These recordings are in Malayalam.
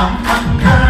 唱山歌。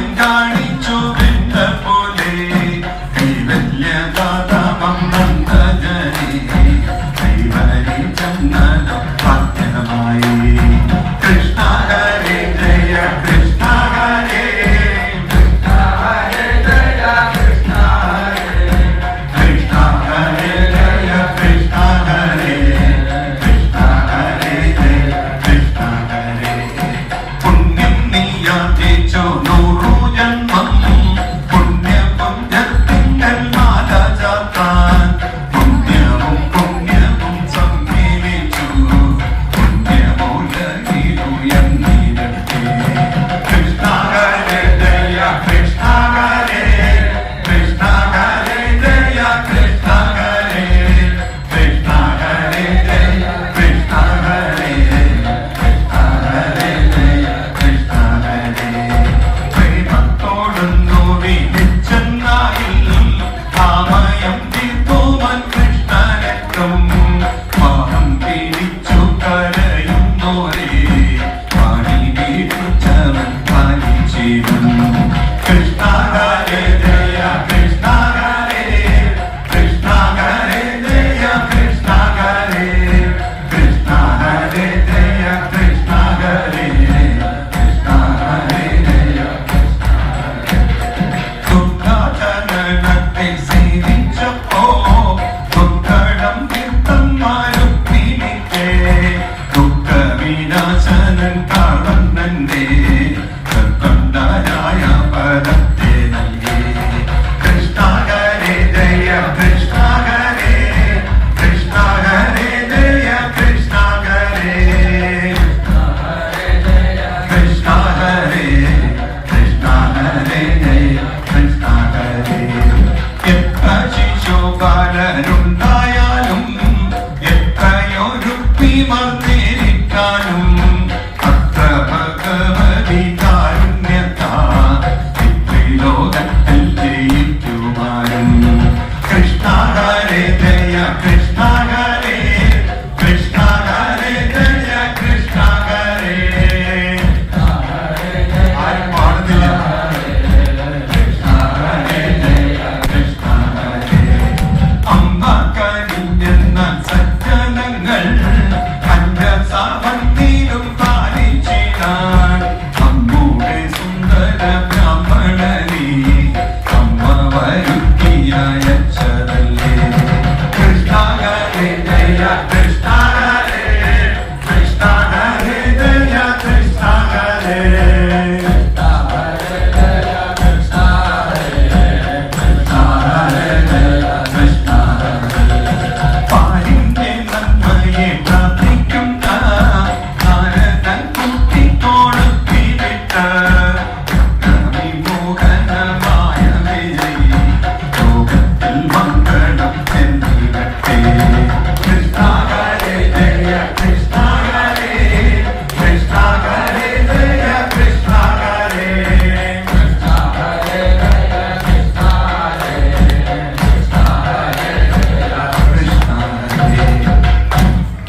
കാണിച്ചു വിട്ട പോലെ. കൈവല്യതാ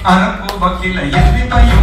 அனுப்பு வக்கீல் எப்படி பையன்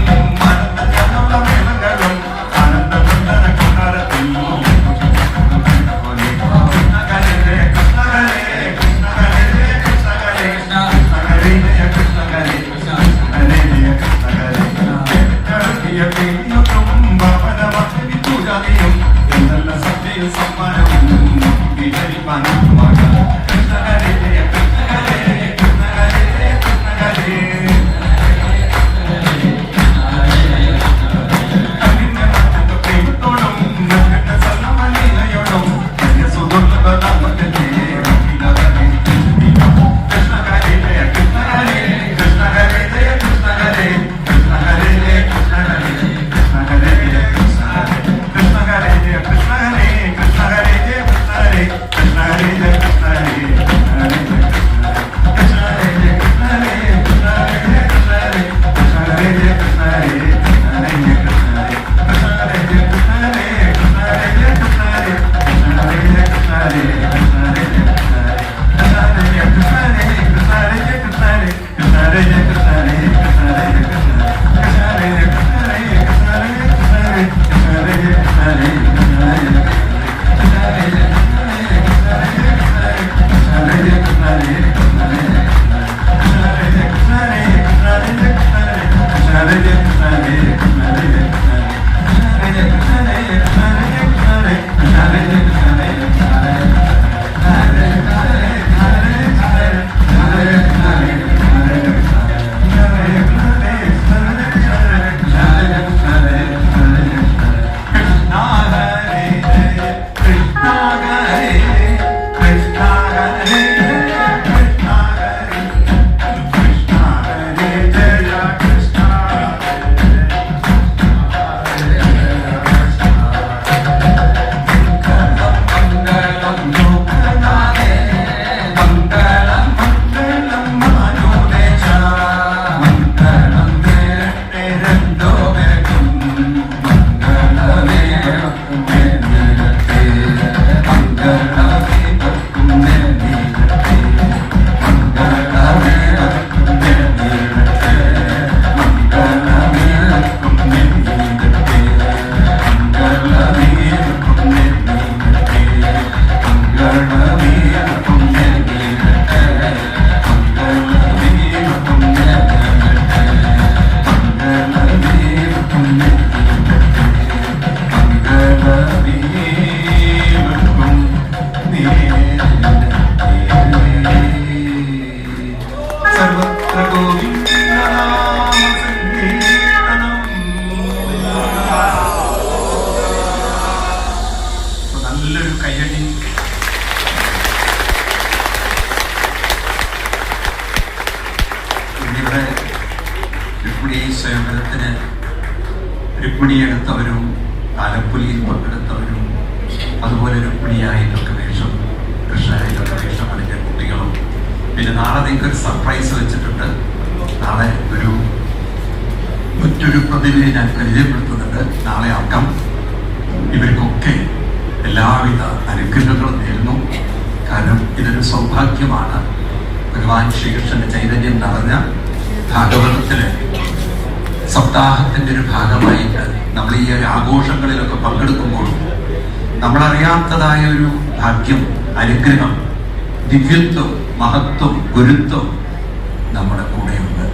Turner. ഭാഗവതത്തിന് രുക്മിണിയെടുത്തവരും താലപ്പൊലിയിൽ പങ്കെടുത്തവരും അതുപോലെ രുക്മിണിയായിട്ടൊക്കെ വേഷം കൃഷ്ണനായിട്ടൊക്കെ വേഷം അണിഞ്ഞ കുട്ടികളും. പിന്നെ നാളെ നിങ്ങൾക്ക് ഒരു സർപ്രൈസ് വെച്ചിട്ടുണ്ട്. നാളെ ഒരു മറ്റൊരു പ്രതിഭയെ ഞാൻ പരിചയപ്പെടുത്തുന്നുണ്ട്. നാളെ അക്കം ഇവർക്കൊക്കെ എല്ലാവിധ അനുഗ്രഹങ്ങളും നേരുന്നു. കാരണം ഇതൊരു സൗഭാഗ്യമാണ്. ഭഗവാൻ ശ്രീകൃഷ്ണന്റെ ചൈതന്യം നിറഞ്ഞ ഭാഗവതത്തിൽ സപ്താഹത്തിന്റെ ഒരു ഭാഗമായി നമ്മൾ ഈ ഒരു ആഘോഷങ്ങളിലൊക്കെ പങ്കെടുക്കുമ്പോൾ നമ്മളറിയാത്തതായ ഒരു ഭാഗ്യം അനുഗ്രഹം ദിവ്യത്വം മഹത്വം ഗുരുത്വം നമ്മുടെ കൂടെയുണ്ട്.